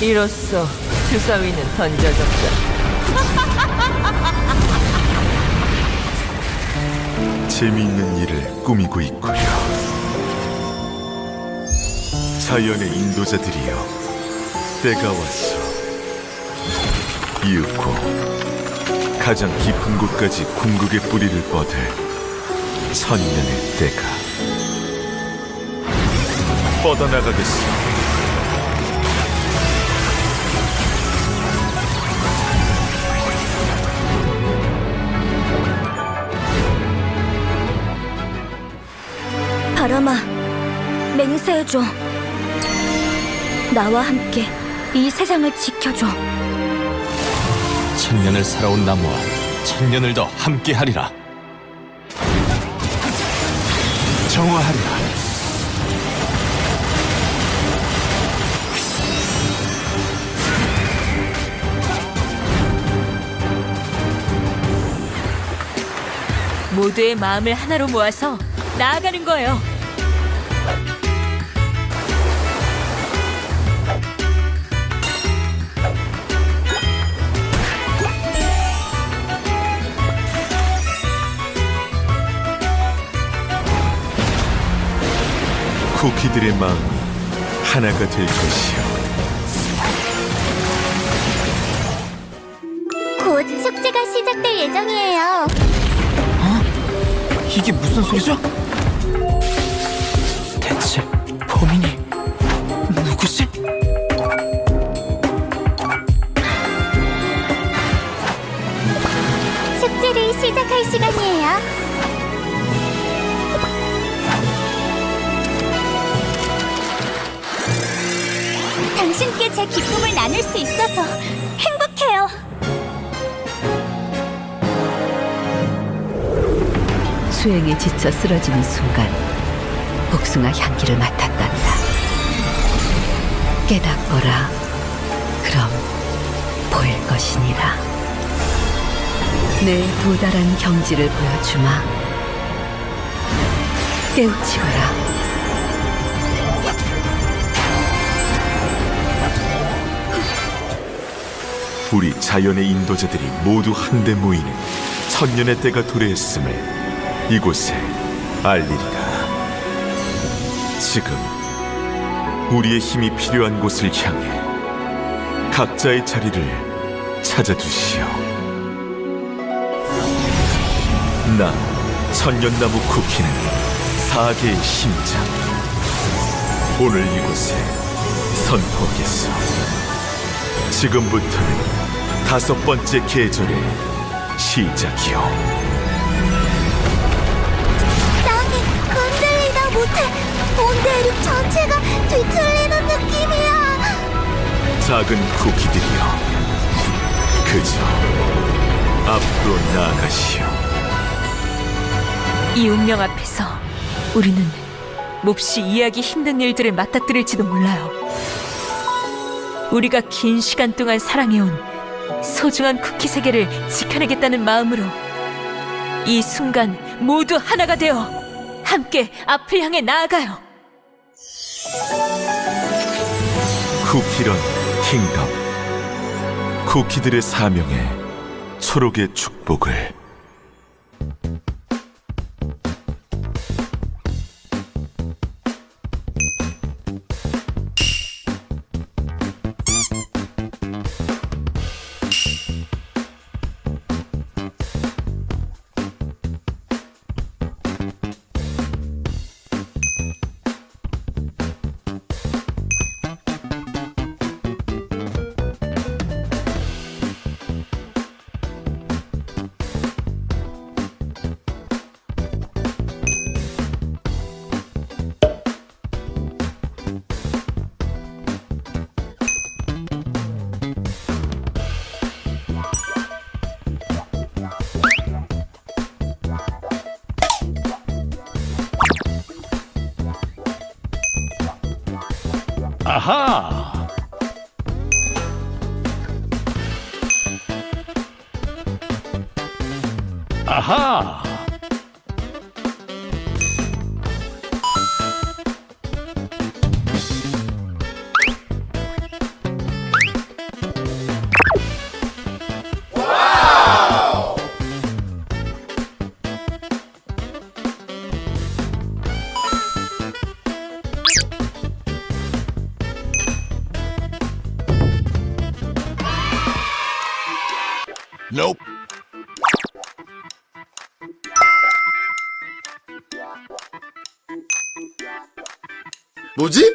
이로써 주사위는 던져졌다. 재미있는 일을 꾸미고 있구려. 자연의 인도자들이여, 때가 왔어. 이윽고 가장 깊은 곳까지 궁극의 뿌리를 뻗을 천년의 때가 뻗어나가겠어. 바람아, 맹세해줘. 나와 함께 이 세상을 지켜줘. 천년을 살아온 나무와 천년을 더 함께하리라. 정화하리라. 모두의 마음을 하나로 모아서 나아가는 거예요. 쿠키들의 마음이 하나가 될 것이요. 곧 축제가 시작될 예정이에요. 이게 무슨 소리죠? 대체 범인이 누구지? 축제를 시작할 시간이에요. 당신께 제 기쁨을 나눌 수 있어서 행복해요. 수행에 지쳐 쓰러지는 순간 복숭아 향기를 맡았단다. 깨닫거라. 그럼 보일 것이니라. 내 도달한 경지를 보여주마. 깨우치거라. 우리 자연의 인도자들이 모두 한데 모이는 천년의 때가 도래했음을 이곳에 알리리라. 지금 우리의 힘이 필요한 곳을 향해 각자의 자리를 찾아주시오. 나 천년나무 쿠키는 사계의 심장. 오늘 이곳에 선포하겠소. 지금부터는 다섯 번째 계절의 시작이요. 못해 온 대륙 전체가 뒤틀리는 느낌이야. 작은 쿠키들이여. 그저 앞으로 나아가시오. 이 운명 앞에서 우리는 몹시 이해하기 힘든 일들을 맞닥뜨릴지도 몰라요. 우리가 긴 시간 동안 사랑해온 소중한 쿠키 세계를 지켜내겠다는 마음으로 이 순간 모두 하나가 되어 함께 앞을 향해 나아가요. 쿠키런 킹덤. 쿠키들의 사명에 초록의 축복을. 아하! 아하! Nope. 뭐지?